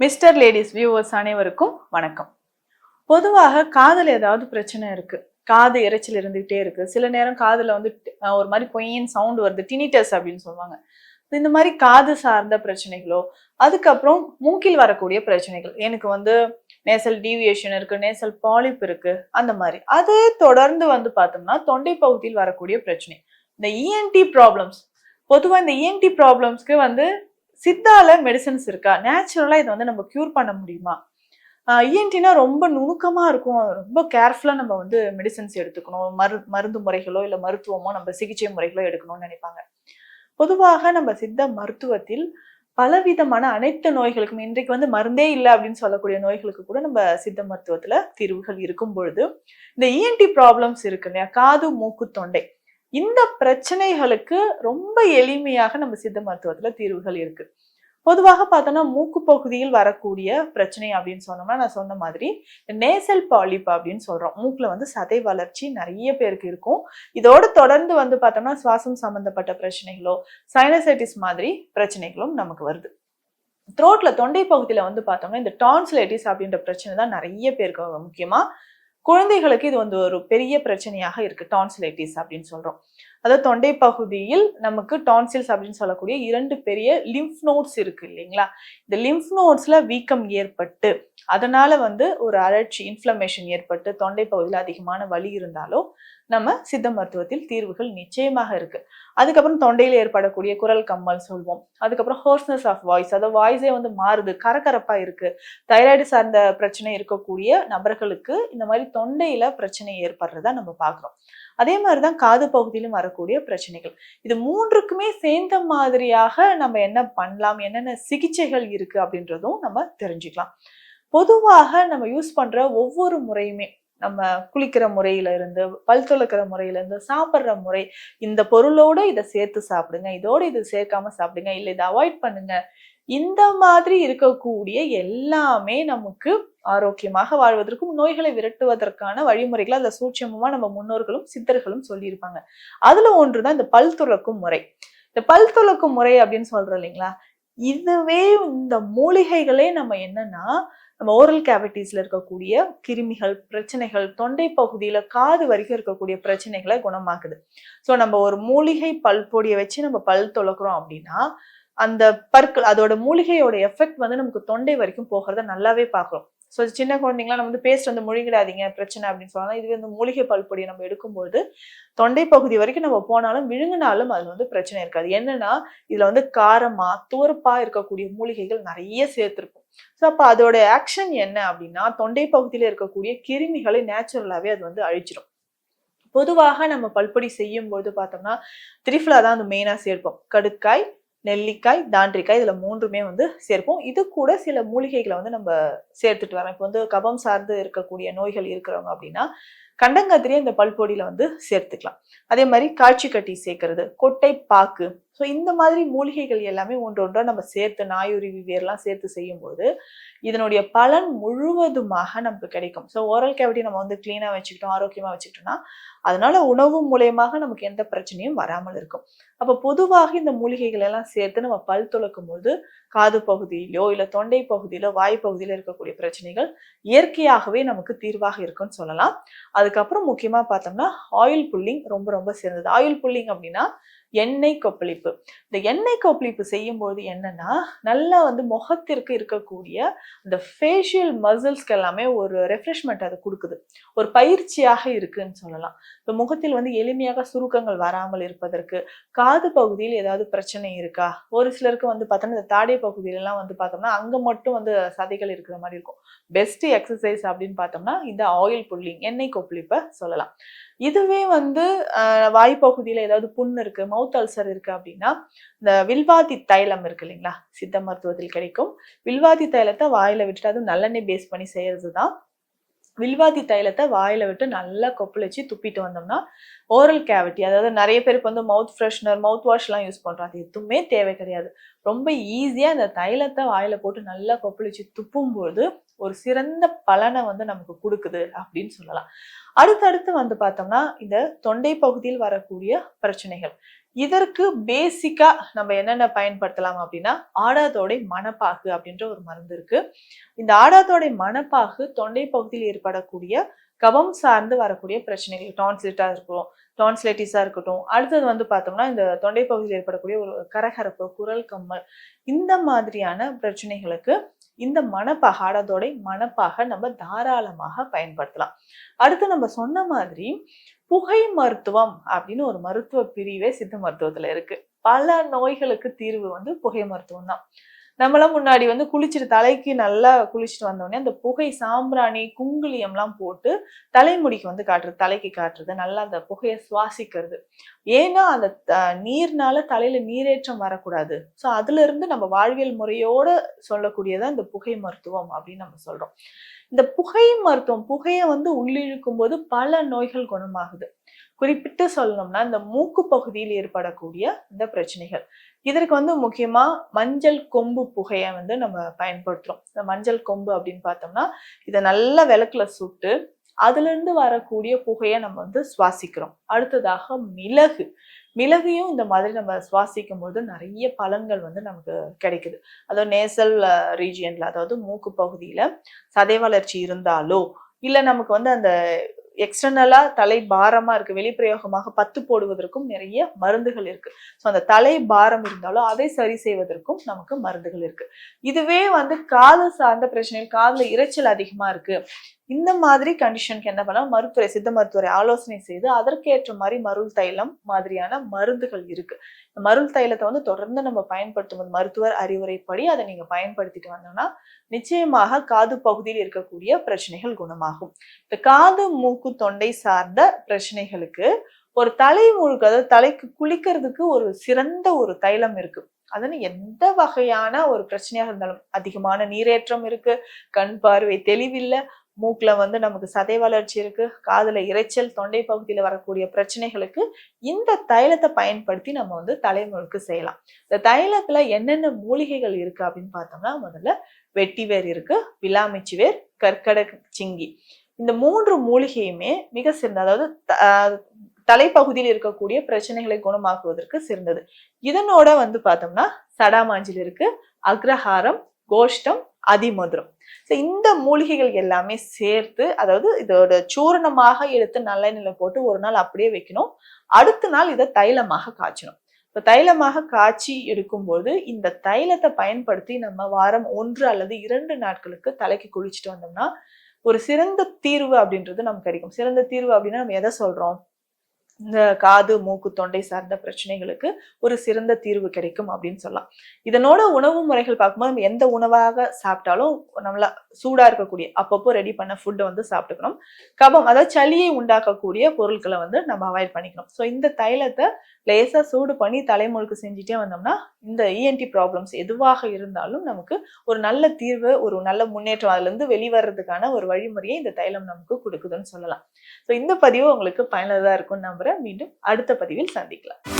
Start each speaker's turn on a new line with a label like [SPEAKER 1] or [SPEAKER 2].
[SPEAKER 1] Mister ladies viewers அனைவருக்கும் வணக்கம். பொதுவாக காதல் ஏதாவது பிரச்சனை இருக்கு. காது இரைச்சல் இருந்துகிட்டே இருக்கு. சில நேரம் காதுல வந்து ஒரு மாதிரி பொய்யின் சவுண்ட் வருது. டினிட்டஸ் அப்படின்னு சொல்லுவாங்க. இந்த மாதிரி காது சார்ந்த பிரச்சனைகளோ அதுக்கப்புறம் மூக்கில் வரக்கூடிய பிரச்சனைகள். எனக்கு வந்து நேசல் டீவியேஷன் இருக்கு நேசல் பாலிப் இருக்கு அந்த மாதிரி. அது தொடர்ந்து வந்து பார்த்தோம்னா தொண்டை பகுதியில் வரக்கூடிய பிரச்சனை. இந்த இஎன்டி ப்ராப்ளம்ஸ் பொதுவாக இந்த இஎன்டி ப்ராப்ளம்ஸ்க்கு வந்து சித்தால மெடிசன்ஸ் இருக்கா? நேச்சுரலாக இதை வந்து நம்ம க்யூர் பண்ண முடியுமா? இஎன்டினா ரொம்ப நுணுக்கமாக இருக்கும். ரொம்ப கேர்ஃபுல்லாக நம்ம வந்து மெடிசன்ஸ் எடுத்துக்கணும். மரு மருந்து முறைகளோ இல்லை மருத்துவமோ நம்ம சிகிச்சை முறைகளோ எடுக்கணும்னு நினைப்பாங்க. பொதுவாக நம்ம சித்த மருத்துவத்தில் பலவிதமான அனைத்து நோய்களுக்கும் இன்றைக்கு வந்து மருந்தே இல்லை அப்படின்னு சொல்லக்கூடிய நோய்களுக்கு கூட நம்ம சித்த மருத்துவத்தில் தீர்வுகள் இருக்கும் பொழுது இந்த இஎன்டி ப்ராப்ளம்ஸ் இருக்கு இல்லையா? காது மூக்கு தொண்டை. இந்த பிரச்சனைகளுக்கு ரொம்ப எளிமையாக நம்ம சித்த மருத்துவத்துல தீர்வுகள் இருக்கு. பொதுவாக பார்த்தோம்னா மூக்கு பகுதியில் வரக்கூடிய பிரச்சனை அப்படின்னு சொன்னோம்னா நான் சொன்ன மாதிரி நேசல் பாலிப் அப்படின்னு சொல்றோம். மூக்கில் வந்து சதை வளர்ச்சி நிறைய பேருக்கு இருக்கும். இதோடு தொடர்ந்து வந்து பார்த்தோம்னா சுவாசம் சம்மந்தப்பட்ட பிரச்சனைகளோ சைனசைட்டிஸ் மாதிரி பிரச்சனைகளும் நமக்கு வருது. த்ரோட்டில் தொண்டை பகுதியில் வந்து பார்த்தோம்னா இந்த டான்ஸ்லைட்டிஸ் அப்படின்ற பிரச்சனை தான் நிறைய பேருக்கு முக்கியமாக குழந்தைகளுக்கு இது வந்து ஒரு பெரிய பிரச்சனையாக இருக்கு டான்சிலைட்டிஸ் அப்படின்னு சொல்றோம். அதாவது தொண்டை பகுதியில் நமக்கு டான்சில்ஸ் அப்படின்னு சொல்லக்கூடிய இரண்டு பெரிய லிம்ஃப் நோட்ஸ் இருக்கு இல்லைங்களா? இந்த லிம்ஃப் நோட்ஸ்ல வீக்கம் ஏற்பட்டு அதனால வந்து ஒரு அழற்சி இன்ஃப்ளமேஷன் ஏற்பட்டு தொண்டை பகுதியில் அதிகமான வலி இருந்தாலும் நம்ம சித்த மருத்துவத்தில் தீர்வுகள் நிச்சயமாக இருக்கு. அதுக்கப்புறம் தொண்டையில் ஏற்படக்கூடிய குரல் கம்மல் சொல்வோம். அதுக்கப்புறம் ஹோர்ஸ்னஸ் ஆஃப் வாய்ஸ் அதாவது வாய்ஸே வந்து மாறுது கரகரப்பா இருக்கு. தைராய்டு சார்ந்த பிரச்சனை இருக்கக்கூடிய நபர்களுக்கு இந்த மாதிரி தொண்டையில பிரச்சனை ஏற்படுறதா நம்ம பார்க்குறோம். அதே மாதிரி தான் காது பகுதியிலும் வரக்கூடிய பிரச்சனைகள். இது மூன்றுக்குமே சேர்ந்த மாதிரியாக நம்ம என்ன பண்ணலாம் என்னென்ன சிகிச்சைகள் இருக்கு அப்படின்றதும் நம்ம தெரிஞ்சுக்கலாம். பொதுவாக நம்ம யூஸ் பண்ற ஒவ்வொரு முறையுமே நம்ம குளிக்கிற முறையில இருந்து பல் துளக்கிற முறையில இருந்து சாப்பிட்ற முறை இந்த பொருளோட இதை சேர்த்து சாப்பிடுங்க இதோட இது சேர்க்காம சாப்பிடுங்க இல்லை இதை அவாய்ட் பண்ணுங்க இந்த மாதிரி இருக்கக்கூடிய எல்லாமே நமக்கு ஆரோக்கியமாக வாழ்வதற்கும் நோய்களை விரட்டுவதற்கான வழிமுறைகளை அந்த சூட்சமமா நம்ம முன்னோர்களும் சித்தர்களும் சொல்லியிருப்பாங்க. அதுல ஒன்றுதான் இந்த பல் துளக்கும் முறை. இந்த பல் துளக்கும் முறை அப்படின்னு சொல்றோம் இல்லைங்களா? இதுவே இந்த மூலிகைகளே நம்ம என்னன்னா நம்ம ஓரல் கேவிட்டிஸ்ல இருக்கக்கூடிய கிருமிகள் பிரச்சனைகள் தொண்டை பகுதியில காது வரைக்கும் இருக்கக்கூடிய பிரச்சனைகளை குணமாக்குது. ஸோ நம்ம ஒரு மூலிகை பல் பொடியை வச்சு நம்ம பல் துளக்குறோம் அப்படின்னா அந்த பற்கள் அதோட மூலிகையோட எஃபெக்ட் வந்து நமக்கு தொண்டை வரைக்கும் போகிறத நல்லாவே பார்க்குறோம். ஸோ சின்ன குழந்தைங்களாம் நம்ம வந்து பேஸ்ட் வந்து முழுங்கிடாதீங்க பிரச்சனை அப்படின்னு சொல்லலாம் இதுவே வந்து மூலிகை பல்பொடியை நம்ம எடுக்கும்போது தொண்டை பகுதி வரைக்கும் நம்ம போனாலும் விழுங்கினாலும் அது வந்து பிரச்சனை இருக்காது. என்னன்னா இதில் வந்து காரமாக துவர்ப்பா இருக்கக்கூடிய மூலிகைகள் நிறைய சேர்த்துருக்கும். ஸோ அப்போ அதோட ஆக்ஷன் என்ன அப்படின்னா தொண்டை பகுதியில் இருக்கக்கூடிய கிருமிகளை நேச்சுரலாகவே அது வந்து அழிச்சிடும் பொதுவாக நம்ம பல்பொடி செய்யும் போது பார்த்தோம்னா திரிஃபுலா தான் அது மெயினாக சேர்ப்போம். கடுக்காய் நெல்லிக்காய் தாண்டிக்காய் இதுல மூன்றுமே வந்து சேர்ப்போம். இது கூட சில மூலிகைகளை வந்து நம்ம சேர்த்துட்டு வரோம் இப்போ வந்து கபம் சார்ந்து இருக்கக்கூடிய நோய்கள் இருக்கிறவங்க அப்படின்னா கண்டங்கத்திரியை இந்த பல்பொடியில் வந்து சேர்த்துக்கலாம். அதே மாதிரி காய்ச்சி கட்டி சேர்க்கறது கொட்டை பாக்கு. ஸோ இந்த மாதிரி மூலிகைகள் எல்லாமே ஒன்று ஒன்றா நம்ம சேர்த்து நாயுருவி வேர்லாம் சேர்த்து செய்யும்போது இதனுடைய பலன் முழுவதுமாக நமக்கு கிடைக்கும். ஸோ ஓரல் கேவிட்டி நம்ம வந்து க்ளீனாக வச்சுக்கிட்டோம் ஆரோக்கியமாக வச்சுக்கிட்டோம்னா அதனால உணவு மூலயமாக நமக்கு எந்த பிரச்சனையும் வராமல் இருக்கும். அப்போ பொதுவாக இந்த மூலிகைகள் எல்லாம் சேர்த்து நம்ம பல் துளக்கும் போது காது பகுதியிலோ இல்லை தொண்டை பகுதியிலோ வாய் பகுதியிலோ இருக்கக்கூடிய பிரச்சனைகள் இயற்கையாகவே நமக்கு தீர்வாக இருக்கும்னு சொல்லலாம். அது அதுக்கப்புறம் முக்கியமா பார்த்தோம்னா ஆயில் புல்லிங் ரொம்ப ரொம்ப சிறந்தது. ஆயில் புல்லிங் அப்படின்னா எண்ணெய் கொப்பளிப்பு. இந்த எண்ணெய் கொப்பளிப்பு செய்யும்போது என்னன்னா நல்லா வந்து முகத்திற்கு இருக்கக்கூடிய இந்த ஃபேஷியல் மசில்ஸ்க்கு எல்லாமே ஒரு ரெஃப்ரெஷ்மெண்ட் அது கொடுக்குது. ஒரு பயிற்சியாக இருக்குன்னு சொல்லலாம். இந்த முகத்தில் வந்து எளிமையாக சுருக்கங்கள் வராமல் இருப்பதற்கு காது பகுதியில் ஏதாவது பிரச்சனை இருக்கா? ஒரு சிலருக்கு வந்து பார்த்தோம்னா இந்த தாடை பகுதியிலலாம் வந்து பார்த்தோம்னா அங்கே மட்டும் வந்து சதைகள் இருக்கிற மாதிரி இருக்கும். பெஸ்ட் எக்ஸசைஸ் அப்படின்னு பார்த்தோம்னா இந்த ஆயில் புல்லிங் எண்ணெய் கொப்பளிப்பை சொல்லலாம். இதுவே வந்து வாய்ப்பகுதியில் ஏதாவது புண் இருக்கு மவுத் அல்சர் இருக்கு அப்படின்னா இந்த வில்வாதி தைலம் இருக்கு இல்லைங்களா? சித்த மருத்துவத்தில் கிடைக்கும். வில்வாதி தைலத்தை வாயில விட்டுட்டு அதுவும் நல்லெண்ணெய் பேஸ் பண்ணி செய்யறது தான் வில்வாதி தைலத்தை வாயில விட்டு நல்லா கொப்பளிச்சு துப்பிட்டு வந்தோம்னா ஓரல் கேவிட்டி அதாவது நிறைய பேருக்கு வந்து மவுத் ஃப்ரெஷ்னர் மவுத் வாஷ்லாம் யூஸ் பண்றோம். அது எதுவுமே தேவை கிடையாது. ரொம்ப ஈஸியா அந்த தைலத்தை வாயில போட்டு நல்லா கொப்பளிச்சு துப்பும்போது ஒரு சிறந்த பலனை வந்து நமக்கு கொடுக்குது அப்படின்னு சொல்லலாம். அடுத்தடுத்து வந்து பார்த்தோம்னா இந்த தொண்டை பகுதியில் வரக்கூடிய பிரச்சனைகள். இதற்கு பேசிக்கா நம்ம என்னென்ன பயன்படுத்தலாம் அப்படின்னா ஆடாதோடை மணப்பாகு அப்படின்ற ஒரு மருந்து இருக்கு. இந்த ஆடாதோடை மணப்பாகு தொண்டை பகுதியில் ஏற்படக்கூடிய கபம் சார்ந்து வரக்கூடிய பிரச்சனைகள் டான்ஸ்லிட்டா இருக்கும் டான்ஸ்லைட்டிஸா இருக்கட்டும் அடுத்தது வந்து பார்த்தோம்னா இந்த தொண்டை பகுதியில் ஏற்படக்கூடிய ஒரு கரகரப்பு குரல் கம்மல் இந்த மாதிரியான பிரச்சனைகளுக்கு இந்த மணப்பாக மணப்பாக நம்ம தாராளமாக பயன்படுத்தலாம். அடுத்து நம்ம சொன்ன மாதிரி புகை மருத்துவம் அப்படின்னு ஒரு மருத்துவ பிரிவே சித்த மருத்துவத்துல இருக்கு. பல நோய்களுக்கு தீர்வு வந்து புகை மருத்துவம் தான் நம்மளாம் முன்னாடி வந்து குளிச்சுட்டு தலைக்கு நல்லா குளிச்சுட்டு வந்தோடனே அந்த புகை சாம்பிராணி குங்குளியம்லாம் போட்டு தலைமுடிக்கு வந்து காட்டுறது தலைக்கு காட்டுறது நல்லா அந்த புகையை சுவாசிக்கிறது. ஏன்னா அந்த நீர்னால தலையில நீரேற்றம் வரக்கூடாது. ஸோ அதுல இருந்து நம்ம வாழ்வியல் முறையோட சொல்லக்கூடியதான் இந்த புகை மருத்துவம் அப்படின்னு நம்ம சொல்றோம். இந்த புகை மருத்துவம் புகையை வந்து உள்ளிழுக்கும் போது பல நோய்கள் குணமாகுது. குறிப்பிட்டு சொல்லணும்னா இந்த மூக்கு பகுதியில் ஏற்படக்கூடிய இந்த பிரச்சனைகள். இதற்கு வந்து முக்கியமா மஞ்சள் கொம்பு புகையை வந்து நம்ம பயன்படுத்துறோம். இந்த மஞ்சள் கொம்பு அப்படின்னு பார்த்தோம்னா இதை நல்லா விளக்குல சுட்டு அதுல இருந்து வரக்கூடிய புகையை நம்ம வந்து சுவாசிக்கிறோம். அடுத்ததாக மிளகு. மிளகையும் இந்த மாதிரி நம்ம சுவாசிக்கும் போது நிறைய பலன்கள் வந்து நமக்கு கிடைக்குது. அதாவது நேசல் ரீஜியன்ல அதாவது மூக்கு பகுதியில சதை வளர்ச்சி இருந்தாலோ இல்லை நமக்கு வந்து அந்த எக்ஸ்டர்னலா தலை பாரமா இருக்கு வெளிப்பிரயோகமாக பத்து போடுவதற்கும் நிறைய மருந்துகள் இருக்கு. ஸோ அந்த தலை பாரம் இருந்தாலும் அதை சரி செய்வதற்கும் நமக்கு மருந்துகள் இருக்கு. இதுவே வந்து காது சார்ந்த பிரச்சனைகள் காதுல இரைச்சல் அதிகமா இருக்கு. இந்த மாதிரி கண்டிஷனுக்கு என்ன பண்ணலாம்? மருத்துவரை சித்த மருத்துவரை ஆலோசனை செய்து அதற்கேற்ற மாதிரி மருள் தைலம் மாதிரியான மருந்துகள் இருக்கு. இந்த மருள் தைலத்தை வந்து தொடர்ந்து நம்ம பயன்படுத்தும் போது மருத்துவர் அறிவுரைப்படி அதை நீங்க பயன்படுத்திட்டு வந்தோம்னா நிச்சயமாக காது பகுதியில் இருக்கக்கூடிய பிரச்சனைகள் குணமாகும். இந்த காது மூக்கு தொண்டை சார்ந்த பிரச்சனைகளுக்கு ஒரு தலை முழுக்க அதாவது தலைக்கு குளிக்கிறதுக்கு ஒரு சிறந்த ஒரு தைலம் இருக்கு. அதுன்னு எந்த வகையான ஒரு பிரச்சனையாக இருந்தாலும் அதிகமான நீரேற்றம் இருக்கு கண் பார்வை தெளிவில்லை மூக்கில் வந்து நமக்கு சதை வளர்ச்சி இருக்கு. காதில் இரைச்சல் தொண்டை பகுதியில் வரக்கூடிய பிரச்சனைகளுக்கு இந்த தைலத்தை பயன்படுத்தி நம்ம வந்து தலைமுழுக்கு செய்யலாம். இந்த தைலத்தில் என்னென்ன மூலிகைகள் இருக்கு அப்படின்னு பார்த்தோம்னா முதல்ல வெட்டிவேர் இருக்கு விலாமிச்சி வேர் கற்கடக சிங்கி. இந்த மூன்று மூலிகையுமே மிக சிறந்த அதாவது தலைப்பகுதியில் இருக்கக்கூடிய பிரச்சனைகளை குணமாக்குவதற்கு சிறந்தது. இதனோட வந்து பார்த்தோம்னா சடாமாஞ்சில் இருக்கு அக்ரஹாரம் கோஷ்டம் அதிமதுரம். ஸோ இந்த மூலிகைகள் எல்லாமே சேர்த்து அதாவது இதோட சூரணமாக எடுத்து நல்லெண்ணெயில் போட்டு ஒரு நாள் அப்படியே வைக்கணும். அடுத்த நாள் இதை தைலமாக காய்ச்சணும். இப்போ தைலமாக காய்ச்சி எடுக்கும்போது இந்த தைலத்தை பயன்படுத்தி நம்ம வாரம் ஒன்று அல்லது இரண்டு நாட்களுக்கு தலைக்கு குளிச்சுட்டு வந்தோம்னா ஒரு சிறந்த தீர்வு அப்படின்றது நமக்கு கிடைக்கும். சிறந்த தீர்வு அப்படின்னா நம்ம எதை சொல்றோம்? இந்த காது மூக்கு தொண்டை சார்ந்த பிரச்சனைகளுக்கு ஒரு சிறந்த தீர்வு கிடைக்கும் அப்படின்னு சொல்லலாம். இதனோட உணவு முறைகள் பார்க்கும்போது நம்ம எந்த உணவாக சாப்பிட்டாலும் நம்மள சூடா இருக்கக்கூடிய அப்பப்போ ரெடி பண்ண ஃபுட்டை வந்து சாப்பிட்டுக்கணும். கபம் அதாவது சளியை உண்டாக்கக்கூடிய பொருட்களை வந்து நம்ம அவாய்ட் பண்ணிக்கணும். ஸோ இந்த தைலத்தை லேசாக சூடு பண்ணி தலைமுழுக்கு செஞ்சுட்டே வந்தோம்னா இந்த இஎன்டி ப்ராப்ளம்ஸ் எதுவாக இருந்தாலும் நமக்கு ஒரு நல்ல தீர்வு ஒரு நல்ல முன்னேற்றம் அதுலேருந்து வெளிவரதுக்கான ஒரு வழிமுறையை இந்த தைலம் நமக்கு கொடுக்குதுன்னு சொல்லலாம். ஸோ இந்த பதிவு உங்களுக்கு பயனுள்ளதாக இருக்கும்னு நம்புகிறேன் மீண்டும் அடுத்த பதிவில் சந்திக்கலாம்.